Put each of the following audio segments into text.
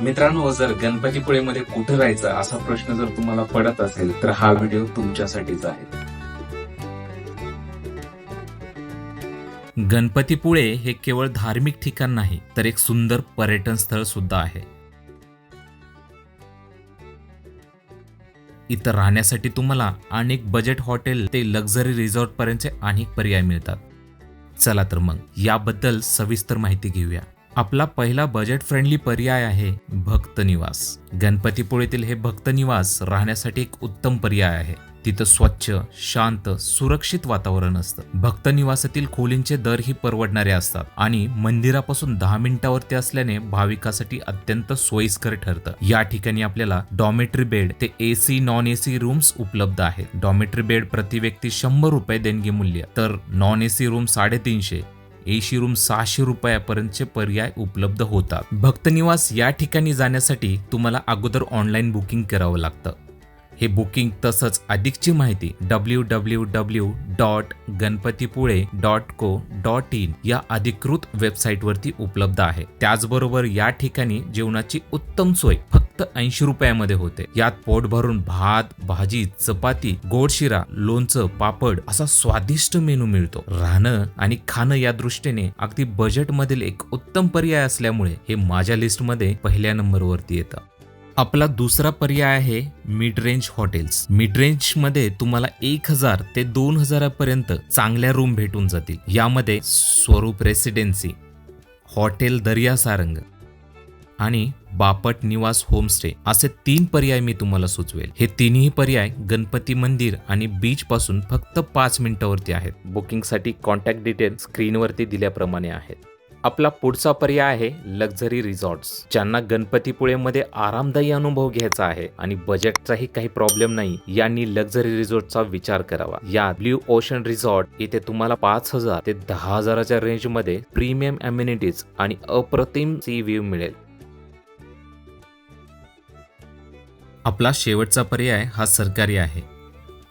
मित्रांनो जर गणपतीपुळेमध्ये कुठं राहायचं असा प्रश्न जर तुम्हाला पडत असेल तर हा व्हिडिओ तुमच्यासाठीच आहे. गणपतीपुळे हे केवळ धार्मिक ठिकाण नाही तर एक सुंदर पर्यटन स्थळ सुद्धा आहे. इथं राहण्यासाठी तुम्हाला अनेक बजेट हॉटेल ते लक्झरी रिसॉर्ट पर्यंतचे अनेक पर्याय मिळतात. चला तर मग याबद्दल सविस्तर माहिती घेऊया. आपला पहिला बजेट फ्रेंडली पर्याय आहे भक्त निवास. गणपतीपुळेतील हे भक्त निवास राहण्यासाठी एक उत्तम पर्याय आहे. तिथं स्वच्छ शांत सुरक्षित वातावरण असतं. भक्त निवासातील खोलींचे दरही परवडणारे असतात आणि मंदिरापासून दहा मिनिटावरती असल्याने भाविकासाठी अत्यंत सोयीस्कर ठरतं. या ठिकाणी आपल्याला डॉमेट्री बेड ते एसी नॉन एसी रूम्स उपलब्ध आहेत. डॉमेट्री बेड प्रति व्यक्ती शंभर रुपये देणगी मूल्य तर नॉन एसी रूम साडेतीनशे एशी रूम सहाशे रुपयापर्यंतचे पर्याय उपलब्ध होतात. भक्तनिवास या ठिकाणी जाण्यासाठी तुम्हाला अगोदर ऑनलाईन बुकिंग करावं लागतं. हे बुकिंग तसंच अधिकची माहिती W W W dot Ganpatipule dot co dot in या अधिकृत वेबसाईटवरती उपलब्ध आहे. त्याचबरोबर या ठिकाणी जेवणाची उत्तम सोय फक्त ऐंशी रुपयामध्ये होते. यात पोट भरून भात भाजी चपाती गोडशिरा लोणचं पापड असा स्वादिष्ट मेनू मिळतो. राहणं आणि खाणं या दृष्टीने अगदी बजेटमधील एक उत्तम पर्याय असल्यामुळे हे माझ्या लिस्टमध्ये पहिल्या नंबरवरती येतं. आपला दुसरा पर्याय आहे मिड रेंज हॉटेल्स मिड रेंजमध्ये तुम्हाला एक हजार ते दोन हजारापर्यंत चांगल्या रूम भेटून जातील. यामध्ये स्वरूप रेसिडेन्सी हॉटेल दर्या सारंग आणि बापट निवास होमस्टे असे तीन पर्याय मी तुम्हाला सुचवेल. हे तिन्ही पर्याय गणपती मंदिर आणि बीच पासून फक्त पाच मिनिटावरती आहेत. बुकिंगसाठी कॉन्टॅक्ट डिटेल स्क्रीनवरती दिल्याप्रमाणे आहेत. आपला पुढचा पर्याय आहे लक्झरी रिसॉर्ट्स ज्यांना गणपतीपुळेमध्ये आरामदायी अनुभव घ्यायचा आहे आणि बजेटचाही काही प्रॉब्लेम नाही यांनी लक्झरी रिसॉर्टचा विचार करावा. या ब्ल्यू ओशन रिसॉर्ट इथे तुम्हाला पाच हजार ते दहा हजाराच्या रेंजमध्ये प्रीमियम अम्युनिटीज आणि अप्रतिम सी व्ह्यू मिळेल. आपला शेवटचा पर्याय हा सरकारी आहे.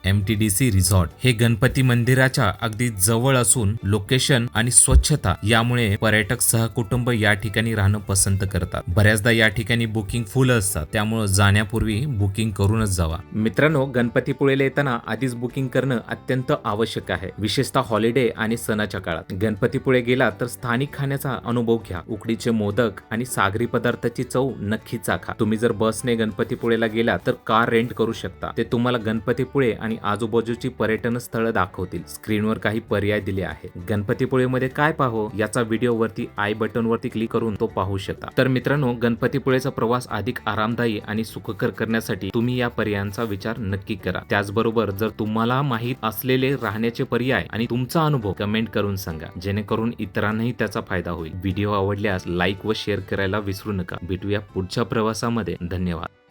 M T D C resort हे गणपती मंदिराच्या अगदी जवळ असून लोकेशन आणि स्वच्छता यामुळे पर्यटक सहकुटुंब या ठिकाणी राहणं पसंत करतात. बऱ्याचदा या ठिकाणी बुकिंग फुल असतात. त्यामुळे जाण्यापूर्वी बुकिंग करूनच जावा. मित्रांनो गणपतीपुळेला येताना आधीच बुकिंग करणं अत्यंत आवश्यक आहे. विशेषतः हॉलिडे आणि सणाच्या काळात. गणपतीपुळे गेला तर स्थानिक खाण्याचा अनुभव घ्या. उकडीचे मोदक आणि सागरी पदार्थाची चव नक्की चाखा तुम्ही जर बसने गणपतीपुळेला गेला तर कार रेंट करू शकता. ते तुम्हाला गणपतीपुळे आणि आजूबाजूची पर्यटन स्थळं दाखवतील. स्क्रीनवर काही पर्याय दिले आहेत. गणपतीपुळेमध्ये काय पाहो याचा व्हिडिओ वरती आय बटन वरती क्लिक करून तो पाहू शकता. तर मित्रांनो गणपतीपुळेचा प्रवास अधिक आरामदायी आणि सुखकर करण्यासाठी तुम्ही या पर्यायांचा विचार नक्की करा. त्याचबरोबर जर तुम्हाला माहीत असलेले राहण्याचे पर्याय आणि तुमचा अनुभव कमेंट करून सांगा. जेणेकरून इतरांनाही त्याचा फायदा होईल. व्हिडिओ आवडल्यास लाईक व शेअर करायला विसरू नका. भेटूया पुढच्या प्रवासामध्ये. धन्यवाद.